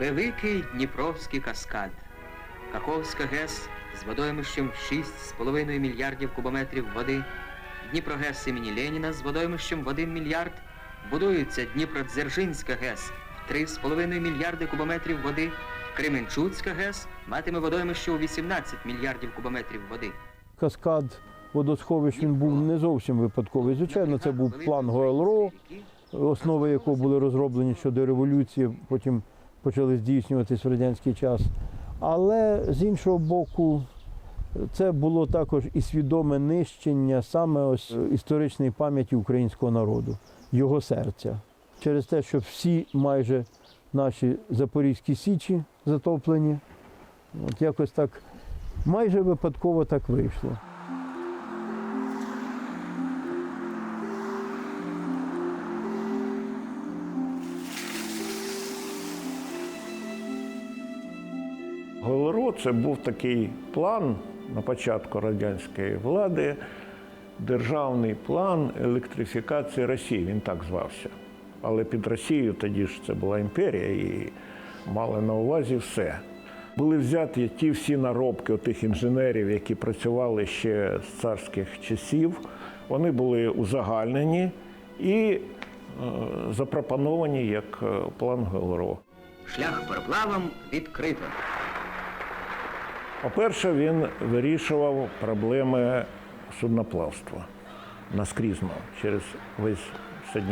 Великий Дніпровський каскад. Каховська ГЕС з водоймищем 6,5 мільярдів кубометрів води. Дніпрогес імені Леніна з водоймищем в 1 мільярд. Будується Дніпродзержинська ГЕС в 3,5 мільярди кубометрів води. Кременчуцька ГЕС матиме водоймище у 18 мільярдів кубометрів води. Каскад водосховищ він був не зовсім випадковий. Звичайно, це був план ГОЛРО, основи якого були розроблені щодо революції, потім почали здійснюватись в радянський час. Але з іншого боку, це було також і свідоме нищення саме ось історичної пам'яті українського народу, його серця. Через те, що всі майже наші запорізькі січі затоплені, от якось так майже випадково так вийшло. Це був такий план на початку радянської влади, державний план електрифікації Росії. Він так звався. Але під Росією тоді ж це була імперія і мали на увазі все. Були взяті ті всі наробки тих інженерів, які працювали ще з царських часів. Вони були узагальнені і е, запропоновані як е, план ГЛРО. Шлях пароплавом відкрито. По-перше, він вирішував проблеми судноплавства наскрізно через весь все.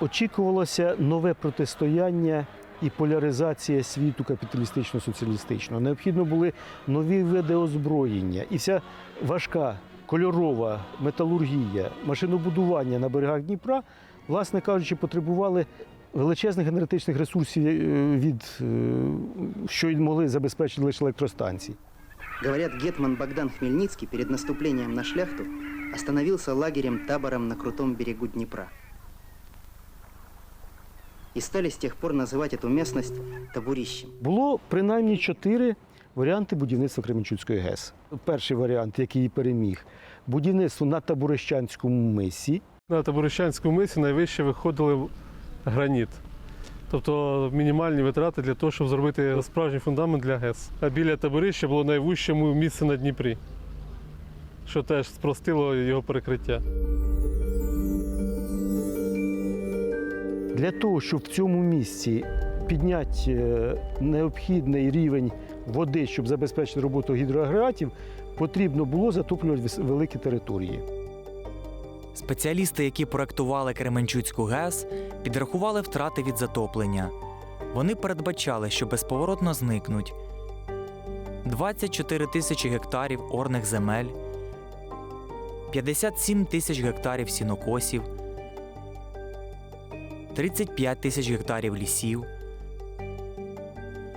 Очікувалося нове протистояння і поляризація світу капіталістично-соціалістичного. Необхідно були нові види озброєння. І вся важка кольорова металургія, машинобудування на берегах Дніпра, власне кажучи, потребували величезних енергетичних ресурсів, е, від, е, що й могли забезпечити лише електростанції. Говорят, гетман Богдан Хмельницкий перед наступлением на шляхту остановился лагерем-табором на крутом берегу Днепра. И стали с тех пор называть эту местность табурищем. Було принаймні чотири варіанти будівництва Кременчуцької ГЕС. Перший варіант, який її переміг, будівництво на Табурищанському мисі. На Таборищанському мисі найвище виходили граніт. Тобто мінімальні витрати для того, щоб зробити справжній фундамент для ГЕС. А біля таборища було найвище місце на Дніпрі, що теж спростило його перекриття. Для того, щоб в цьому місці підняти е, необхідний рівень води, щоб забезпечити роботу гідроагрегатів, потрібно було затоплювати великі території. Спеціалісти, які проектували Кременчуцьку ГЕС, підрахували втрати від затоплення. Вони передбачали, що безповоротно зникнуть 24 тисячі гектарів орних земель, 57 тисяч гектарів сінокосів, 35 тисяч гектарів лісів,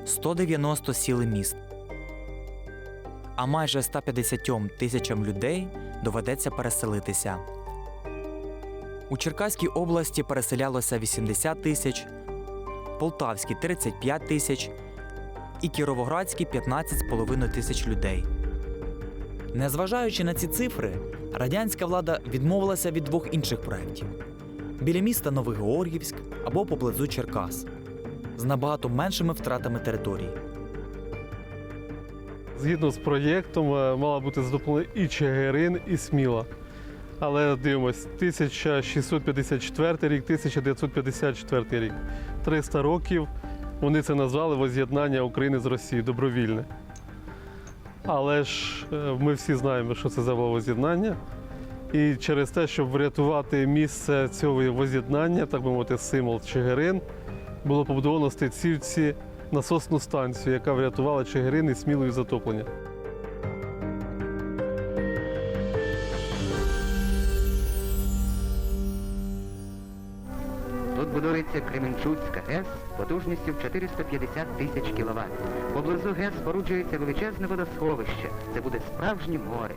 190 сіл міст. А майже 150 тисячам людей доведеться переселитися. У Черкаській області переселялося 80 тисяч, Полтавській 35 тисяч і Кіровоградській 15,5 тисяч людей. Незважаючи на ці цифри, радянська влада відмовилася від двох інших проєктів біля міста Новогеоргівськ або поблизу Черкас з набагато меншими втратами території. Згідно з проєктом, е, мала бути задоплена і Чигирин, і Сміла. Але дивимось, 1654 рік, 1954 рік. 300 років вони це назвали воз'єднання України з Росією добровільне. Але ж е, ми всі знаємо, що це за воз'єднання. І через те, щоб врятувати місце цього воз'єднання, так би мовити, символ Чигирин, було побудовано Стецівці насосну станцію, яка врятувала Чигирин і Смілу від затоплення. Будується Кременчуцька ГЕС потужністю в 450 тисяч кВт. Поблизу ГЕС споруджується величезне водосховище. Це буде справжнє море.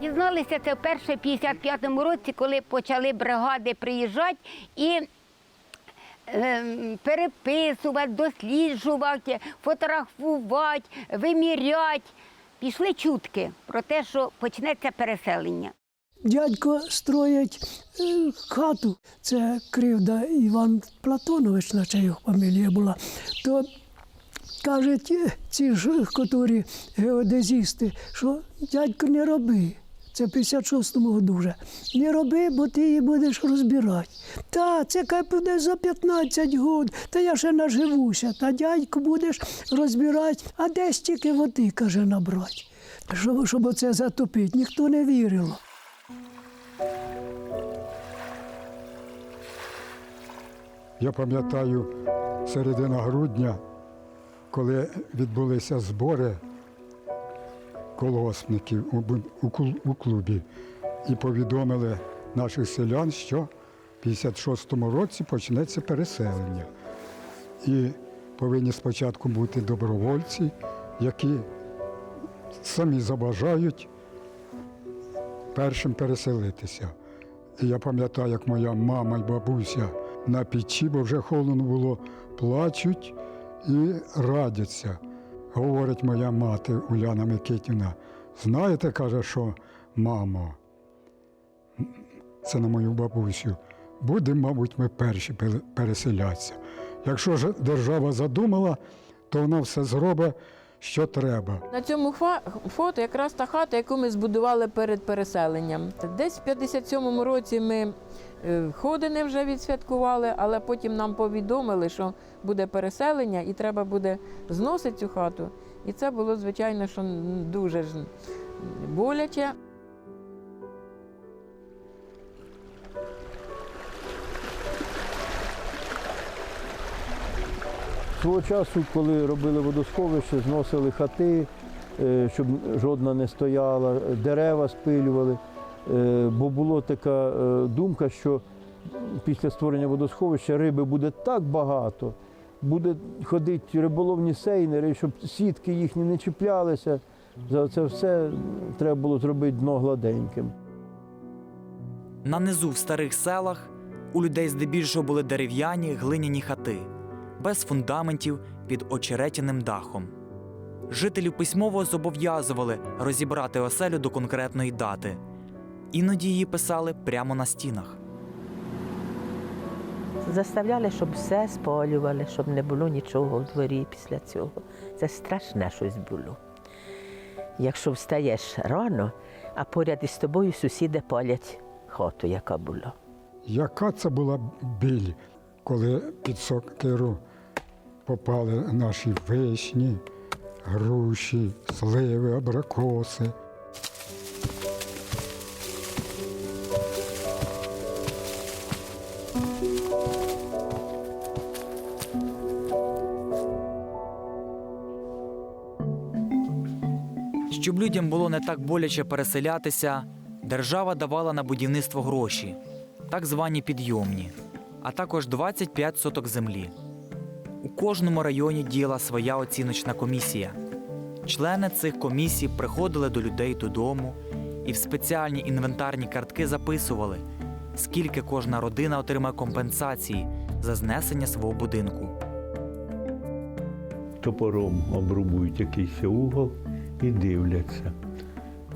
Дізналися це вперше в 55-му році, коли почали бригади приїжджати і ем, переписувати, досліджувати, фотографувати, виміряти. Пішли чутки про те, що почнеться переселення. Дядько строїть е, хату, це кривда Іван Платонович, наче його фамілія була. То кажуть е, ці ж, котрі геодезісти, що дядько не роби. Це в 56-му году вже. Не роби, бо ти її будеш розбирати. Та це хай буде за 15 років, та я ще наживуся. Та дядько будеш розбирати, а де стільки води, каже, набрати, щоб, щоб оце затопити. Ніхто не вірив. Я пам'ятаю середина грудня, коли відбулися збори колгоспників у, клубі і повідомили наших селян, що в 56-му році почнеться переселення. І повинні спочатку бути добровольці, які самі забажають першим переселитися. І я пам'ятаю, як моя мама і бабуся на печі, бо вже холодно було, плачуть і радяться. Говорить моя мати Уляна Микитівна, знаєте, каже, що мамо, це на мою бабусю, будемо, мабуть, ми перші пере- переселятися. Якщо ж держава задумала, то вона все зробить, що треба. На цьому фото якраз та хата, яку ми збудували перед переселенням. Десь в 57-му році ми е, ходини вже відсвяткували, але потім нам повідомили, що буде переселення і треба буде зносити цю хату. І це було, звичайно, що дуже ж боляче. Свого часу, коли робили водосховище, зносили хати, е, щоб жодна не стояла, дерева спилювали. Е, Бо була така е, думка, що після створення водосховища риби буде так багато, буде ходити риболовні сейнери, щоб сітки їхні не чіплялися. За це все треба було зробити дно гладеньким. На низу в старих селах у людей здебільшого були дерев'яні глиняні хати, без фундаментів під очеретяним дахом. Жителів письмово зобов'язували розібрати оселю до конкретної дати. Іноді її писали прямо на стінах. Заставляли, щоб все спалювали, щоб не було нічого в дворі після цього. Це страшне щось було. Якщо встаєш рано, а поряд із тобою сусіди палять хату, яка була. Яка це була біль, коли під сокиру попали наші вишні, груші, сливи, абрикоси. Щоб людям було не так боляче переселятися, держава давала на будівництво гроші, так звані підйомні, а також 25 соток землі. У кожному районі діяла своя оціночна комісія. Члени цих комісій приходили до людей додому і в спеціальні інвентарні картки записували, скільки кожна родина отримає компенсації за знесення свого будинку. Топором обрубують якийсь угол і дивляться,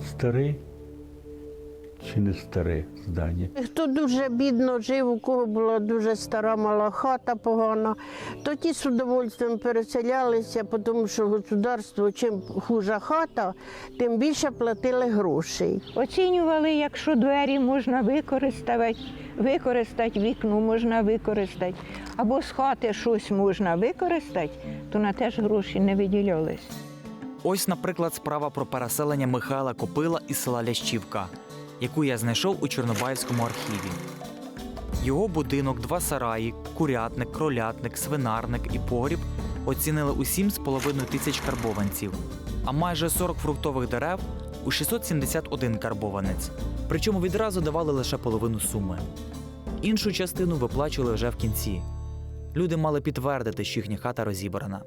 старий чи не старе здання. Хто дуже бідно жив, у кого була дуже стара мала хата погана, то ті з удовольствием переселялися, тому що государство, чим хужа хата, тим більше платили грошей. Оцінювали, якщо двері можна використати, використати вікно можна використати, або з хати щось можна використати, то на те ж гроші не виділялись. Ось, наприклад, справа про переселення Михайла Копила із села Лящівка, яку я знайшов у Чорнобаївському архіві. Його будинок, два сараї, курятник, кролятник, свинарник і погріб оцінили у 7,5 тисяч карбованців, а майже 40 фруктових дерев у 671 карбованець. Причому відразу давали лише половину суми. Іншу частину виплачували вже в кінці. Люди мали підтвердити, що їхня хата розібрана.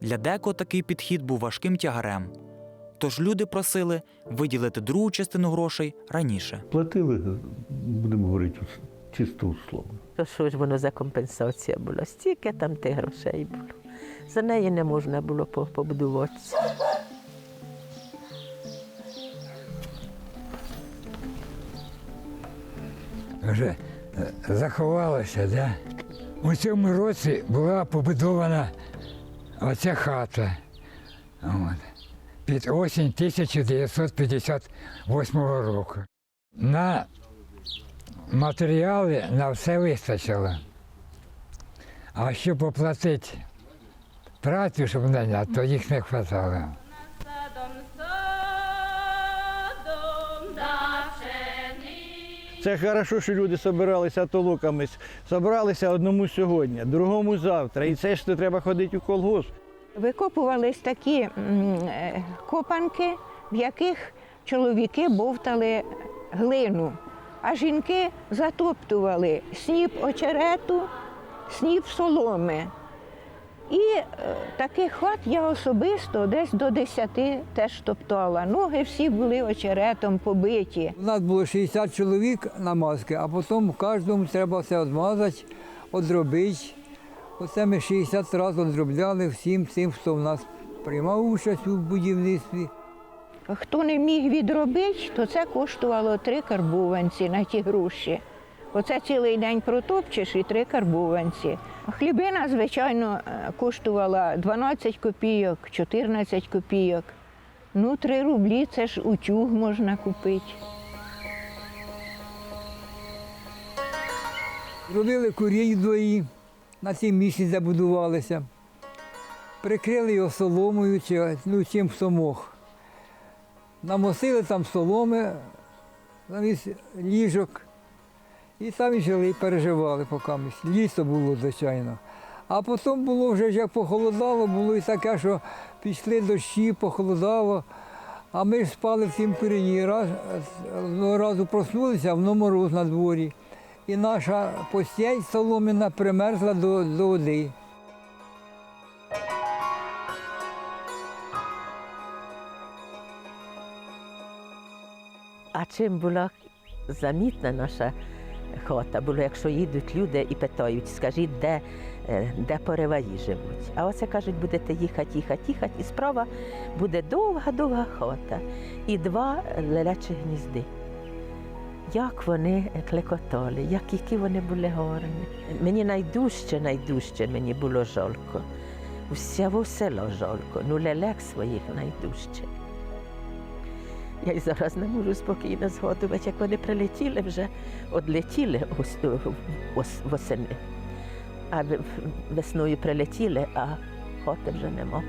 Для деко такий підхід був важким тягарем. Тож люди просили виділити другу частину грошей раніше. Платили, будемо говорити, чисто условно. То що ж воно за компенсація була? Стільки там тих грошей було. За неї не можна було по- побудуватися. вже е, заховалося. Да? У цьому році була побудована оця хата. От, під осінь 1958 року. На матеріали на все вистачило. А щоб оплатити працю, щоб наняти, то їх не вистачало. Це хорошо, що люди збиралися толоками. Собралися одному сьогодні, другому завтра. І це ж не треба ходити у колгосп. Викопувались такі е, копанки, в яких чоловіки бовтали глину, а жінки затоптували сніп очерету, сніп соломи. І е, таких хат я особисто десь до десяти теж топтала. Ноги всі були очеретом побиті. У нас було 60 чоловік на маски, а потім кожному треба все відмазати, одробити. Оце ми 60 разів одробляли всім тим, хто в нас приймав участь у будівництві. Хто не міг відробити, то це коштувало три карбованці на ті гроші. Оце цілий день протопчеш і три карбованці. Хлібина, звичайно, е, коштувала 12 копійок, 14 копійок. Ну, 3 рублі це ж утюг можна купити. Робили курій двої, на цій місці забудувалися. Прикрили його соломою чи ну, чим хто мог. Намосили там соломи, замість ліжок. І там і жили, переживали поки. Літо було, звичайно. А потім було вже як похолодало, було і таке, що пішли дощі, похолодало. А ми ж спали в цім курені. Раз, одного разу проснулися, а воно мороз на дворі. І наша постіль соломіна примерзла до, до води. А чим була замітна наша хата, було, якщо їдуть люди і питають, скажіть, де, е, де пориваї живуть. А оце кажуть, будете їхати, їхати, їхати, і справа буде довга-довга хата і два лелечі гнізди. Як вони клекотали, як які вони були гарні. Мені найдужче, найдужче мені було жолко. Усього село жолко, ну лелек своїх найдужче. Я й зараз не можу спокійно згадувати, як вони прилетіли вже, одлетіли восени. А весною прилетіли, а хоти вже нема.